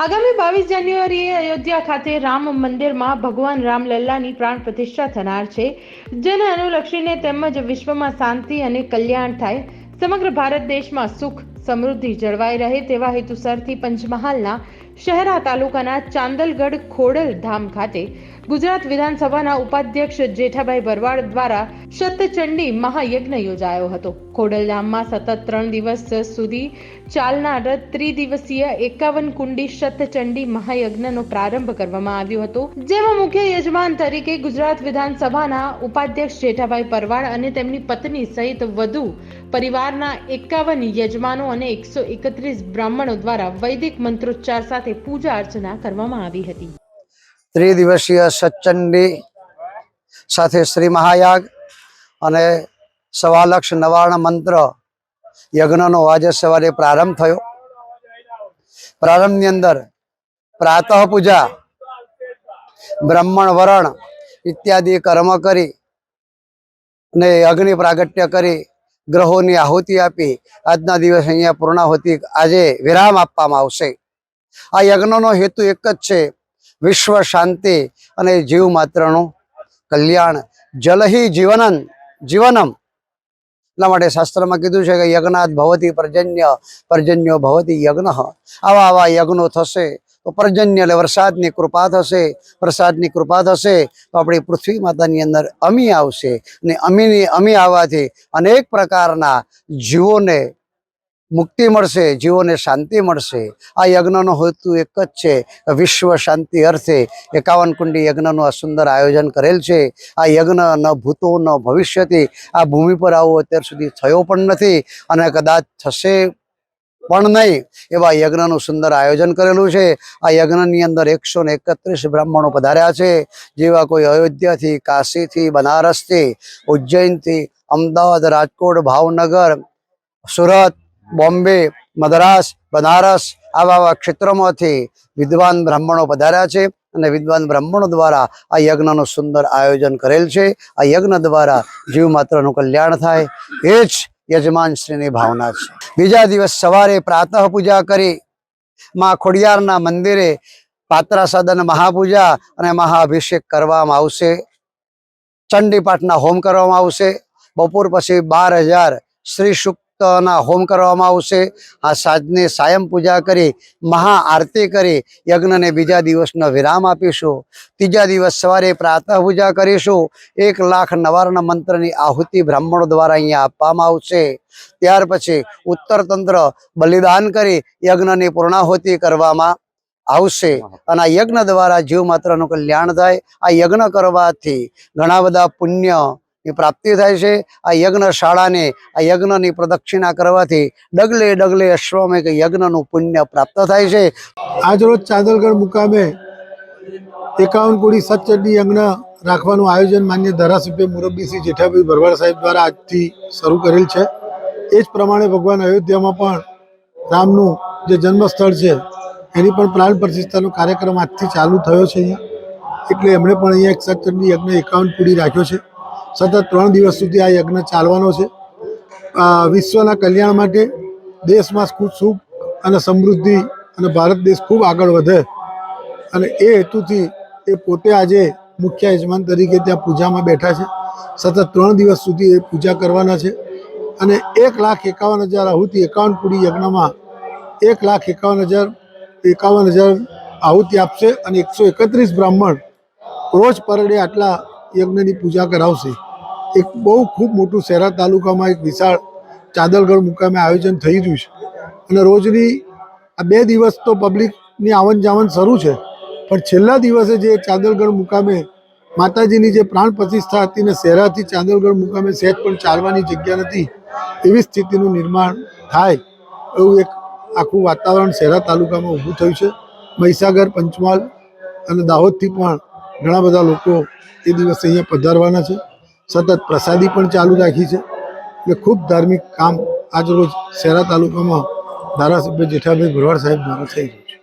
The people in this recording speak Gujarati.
આગામી બાવીસ જાન્યુઆરીએ અયોધ્યા ખાતે રામ મંદિરમાં ભગવાન રામલલ્લાની પ્રાણ પ્રતિષ્ઠા થનાર છે. જેને અનુલક્ષીને તેમજ વિશ્વમાં શાંતિ અને કલ્યાણ થાય. સમગ્ર ભારત દેશમાં સુખ સમૃદ્ધિ જળવાઈ રહે તેવા હેતુસરથી પંચમહાલના શહેરા તાલુકાના ચાંદલગઢ ખોડલ ધામ ખાતે ગુજરાત વિધાનસભાના ઉપાધ્યક્ષ જેઠાભાઈ ભરવાડ દ્વારા શતચંડી મહાયજ્ઞ યોજાયો હતો. ખોડલ ધામમાં સતત ત્રણ દિવસ સુધી ચાલનાર ત્રિદિવસીય એકાવન કુંડી શતચંડી મહાયજ્ઞનો પ્રારંભ કરવામાં આવ્યો હતો. જેમાં મુખ્ય યજમાન તરીકે ગુજરાત વિધાનસભાના ઉપાધ્યક્ષ જેઠાભાઈ પરવાડ અને તેમની પત્ની સહિત વધુ પરિવારના એકાવન યજમાનો અને એકસો એકત્રીસ બ્રાહ્મણો દ્વારા વૈદિક મંત્રોચ્ચાર સાથે પૂજા અર્ચના કરવામાં આવી હતી. ત્રિદિવસીય સચંડી સાથે શ્રી મહાયાગ અને સવાલક્ષ નવાર્ણ મંત્ર યજ્ઞનો આજે સવારે પ્રારંભ થયો. પ્રારંભની અંદર પ્રાતઃ પૂજા, બ્રાહ્મણ વરણ ઇત્યાદિ કર્મ કરી ને અગ્નિ પ્રાગટ્ય કરી ગ્રહોની આહુતિ આપી. આજના દિવસે અહીંયા પૂર્ણાહુતિ આજે વિરામ આપવામાં આવશે. આ યજ્ઞનો હેતુ એક જ છે. વિશ્વ શાંતિ અને જીવ માત્રનું કલ્યાણ. જલહી જીવનન, જીવનમ. એટલા માટે શાસ્ત્રમાં કીધું છે કે યજ્ઞાત ભવતી પર્જન્ય, પર્જન્યો ભવતી યજ્ઞ. આવા આવા યજ્ઞો થશે તો પર્જન્ય એટલે વરસાદની કૃપા થશે. વરસાદની કૃપા થશે તો આપણી પૃથ્વી માતાની અંદર અમી આવશે. અને અમીની, અમી આવવાથી અનેક પ્રકારના જીવોને મુક્તિ મળશે, જીવોને શાંતિ મળશે. આ યજ્ઞનો હેતુ એક જ છે. વિશ્વ શાંતિ અર્થે એકાવન કુંડી યજ્ઞનું આ સુંદર આયોજન કરેલ છે. આ યજ્ઞ ન ભૂતો, ન ભવિષ્યથી. આ ભૂમિ પર આવો અત્યાર સુધી થયો પણ નથી અને કદાચ થશે પણ નહીં એવા યજ્ઞનું સુંદર આયોજન કરેલું છે. આ યજ્ઞની અંદર એકસો ને એકત્રીસ બ્રાહ્મણો પધાર્યા છે. જેવા કોઈ અયોધ્યાથી, કાશીથી, બનારસથી, ઉજ્જૈનથી, અમદાવાદ, રાજકોટ, ભાવનગર, સુરત બોમ્બે, મદ્રાસ, બનારસ આવા આવા ક્ષેત્રોમાંથી વિદ્વાન બ્રાહ્મણો પધાર્યા છે અને વિદ્વાન બ્રાહ્મણો દ્વારા આ યજ્ઞનું સુંદર આયોજન કરેલ છે. આ યજ્ઞ દ્વારા જીવ માત્રનું કલ્યાણ થાય. એ જ યજમાન શ્રીની ભાવના છે. બીજા દિવસ સવારે પ્રાતઃ પૂજા કરી માં ખોડિયારના મંદિરે પાત્રા સદન મહાપૂજા અને મહાઅભિષેક કરવામાં આવશે. ચંડીપાઠના હોમ કરવામાં આવશે. બપોર પછી બાર હજાર શ્રી સુક્તના હોમ કરવામાં આવશે. આ સાંજને સાયમ પૂજા કરી, મહા આરતી કરી, યજ્ઞને બીજા દિવસનો વિરામ આપીશું. ત્રીજા દિવસ સવારે પ્રાતઃ પૂજા કરીશું. એક લાખ નવાર્ણ મંત્રની આહુતિ બ્રાહ્મણો દ્વારા અહીંયા આપવામાં આવશે. ત્યાર પછી ઉત્તર તંત્ર બલિદાન કરી યજ્ઞની પૂર્ણાહુતિ કરવામાં આવશે. અને યજ્ઞ દ્વારા જીવ માત્રનું કલ્યાણ થાય. આ યજ્ઞ કરવાથી ઘણા બધા પુણ્ય ની પ્રાપ્તિ થાય છે. આ યજ્ઞ શાળાને, આ યજ્ઞની પ્રદક્ષિણા કરવાથી ડગલે ડગલે અશ્વમેઘ યજ્ઞનું પુણ્ય પ્રાપ્ત થાય છે. આજરોજ ચાંદલગઢ મુકામે એકાવન કોડી સચચંડી યજ્ઞ રાખવાનું આયોજન માન્ય ધારાસભ્ય મુરબ્બી શ્રી જેઠાભાઈ ભરવાડ સાહેબ દ્વારા આજથી શરૂ કરેલ છે. એ જ પ્રમાણે ભગવાન અયોધ્યામાં પણ રામનું જે જન્મસ્થળ છે, એની પણ પ્રાણ પ્રતિષ્ઠાનો કાર્યક્રમ આજથી ચાલુ થયો છે અહીંયા. એટલે એમણે પણ અહીંયા એક સચચંડી યજ્ઞ એકાવન કુડી રાખ્યો છે. સતત ત્રણ દિવસ સુધી આ યજ્ઞ ચાલવાનો છે. વિશ્વના કલ્યાણ માટે દેશમાં ખૂબ સુખ અને સમૃદ્ધિ અને ભારત દેશ ખૂબ આગળ વધે અને એ હેતુથી એ પોતે આજે મુખ્ય યજમાન તરીકે ત્યાં પૂજામાં બેઠા છે. સતત ત્રણ દિવસ સુધી એ પૂજા કરવાના છે અને એક લાખ એકાવન હજાર આહુતિ એકાવન કુડી યજ્ઞમાં એક લાખ એકાવન હજાર એકાવન હજાર આહુતિ આપશે અને એકસો એકત્રીસ બ્રાહ્મણ રોજ પરડે આટલા યજ્ઞની પૂજા કરાવશે. એક બહુ ખૂબ મોટું શહેરા તાલુકામાં એક વિશાળ ચાદલગઢ મુકામે આયોજન થઈ રહ્યું છે. અને રોજની આ બે દિવસ તો પબ્લિકની આવન જાવન શરૂ છે. પણ છેલ્લા દિવસે જે ચાદલગઢ મુકામે માતાજીની જે પ્રાણ પ્રતિષ્ઠા હતી ને શહેરાથી ચાંદલગઢ મુકામે સહેજ પણ ચાલવાની જગ્યા નથી, એવી સ્થિતિનું નિર્માણ થાય એવું એક આખું વાતાવરણ શહેરા તાલુકામાં ઊભું થયું છે. મહીસાગર, પંચમહાલ અને દાહોદથી પણ ઘણા બધા લોકો એ દિવસે અહીંયા પધારવાના છે. સતત પ્રસાદી પણ ચાલુ રાખી છે એટલે ખૂબ ધાર્મિક કામ આજરોજ શહેરા તાલુકામાં ધારાસભ્ય જેઠાભાઈ ભરવાડ સાહેબ દ્વારા થઈ રહ્યું છે.